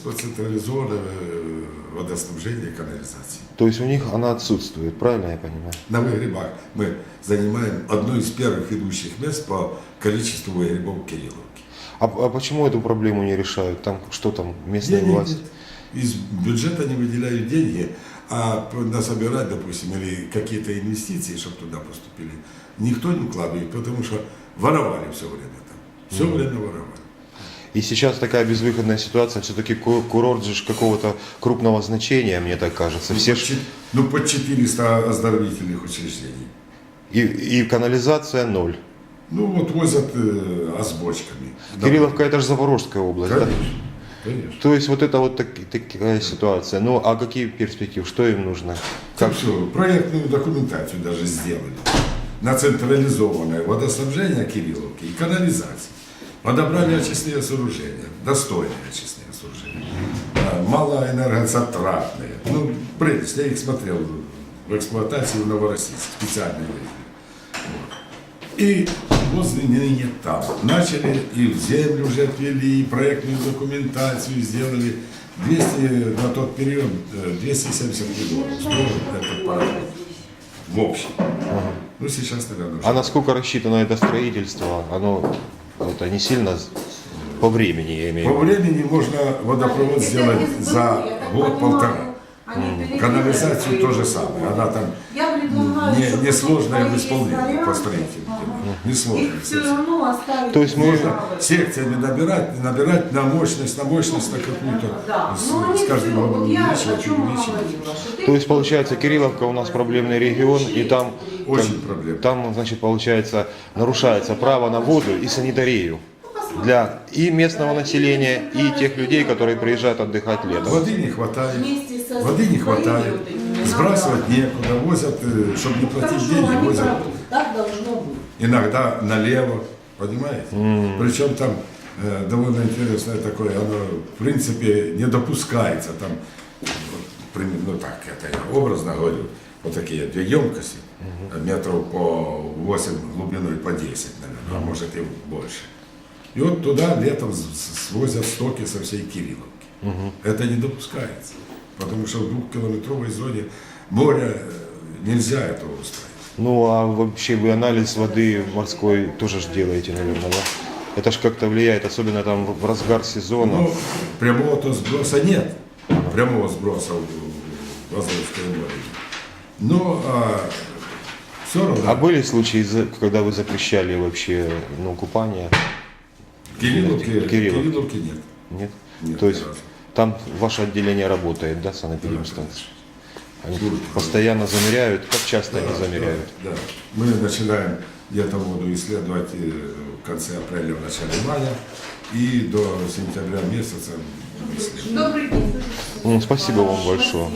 Строительство централизованного э, водоснабжения и канализации. То есть у них она отсутствует, правильно я понимаю? На выгребах мы занимаем одно из первых ведущих мест по количеству выгребов в Кирилловке. А, а почему эту проблему не решают? Там что там, местная Денег власть? нет. Из бюджета не выделяют деньги, а насобирать, допустим, или какие-то инвестиции, чтобы туда поступили, никто не вкладывает, потому что воровали все время там. Все время воровали. И сейчас такая безвыходная ситуация, все-таки курорт же какого-то крупного значения, мне так кажется. Все ж- Чет- ну, под 400 оздоровительных учреждений. и, и канализация ноль. Ну, вот возят э, а с бочками. Кирилловка это же Запорожская область, да? Конечно. То есть вот это вот так- такая ситуация. Ну а какие перспективы? Что им нужно? Как все, проектную документацию даже сделали на централизованное водоснабжение Кирилловки и канализации. Подобрали очистные сооружения, достойные очистные сооружения, а, малоэнергозатратные. Ну, прелесть, я их смотрел в эксплуатации в Новороссийске, специально ездили. Вот. И возле ныне там. Начали и в землю уже отвели, и проектную документацию сделали. 200, на тот период э, 270 миллионов стоил этот проект в общем. Ну, сейчас, наверное, А насколько рассчитано это строительство? Оно это не сильно по времени, я имею в По виду. времени можно водопровод сделать за год-полтора. Канализацию то же самое. Она там не, не сложная в исполнении по строительству. Не. Их все равно оставить. То есть мы- Можно секциями набирать, набирать на мощность, на мощность, на какую-то, Да, с, но они с каждым всё, годом я о чем увеличивать. То есть получается Кирилловка у нас проблемный регион, и там, Очень там, проблемный. там значит, получается, нарушается право на воду и санитарию для и местного населения, и тех людей, которые приезжают отдыхать летом. Воды не хватает. Воды не хватает. Сбрасывать некуда, возят, чтобы не платить Хорошо, деньги, они возят правы. Так должно быть. иногда налево, понимаете? Причем там э, довольно интересное такое, оно в принципе не допускается. Там, вот, прим- ну так, это я образно говорю, вот такие две емкости, метров по 8 глубиной по 10, наверное, а может и больше. И вот туда летом с- с- свозят стоки со всей Кирилловки. Это не допускается, потому что в двухкилометровой зоне моря э, нельзя этого устроить. Ну а вообще вы анализ воды морской тоже ж делаете, наверное, да? Это ж как-то влияет, особенно там в разгар сезона. Ну, прямого-то сброса нет. Прямого сброса в Азовское море. Но а, все равно А были случаи, когда вы запрещали вообще ну, купание? Кирилловки, Кирилловки. Кирилловки нет. Нет? Нет, То есть разу. Там ваше отделение работает, да, санэпидемстанция? Они постоянно замеряют, как часто они замеряют? Да, да. Мы начинаем где-то воду исследовать э, в конце апреля, в начале мая и до сентября месяца. Добрый день. Ну, спасибо вам большое.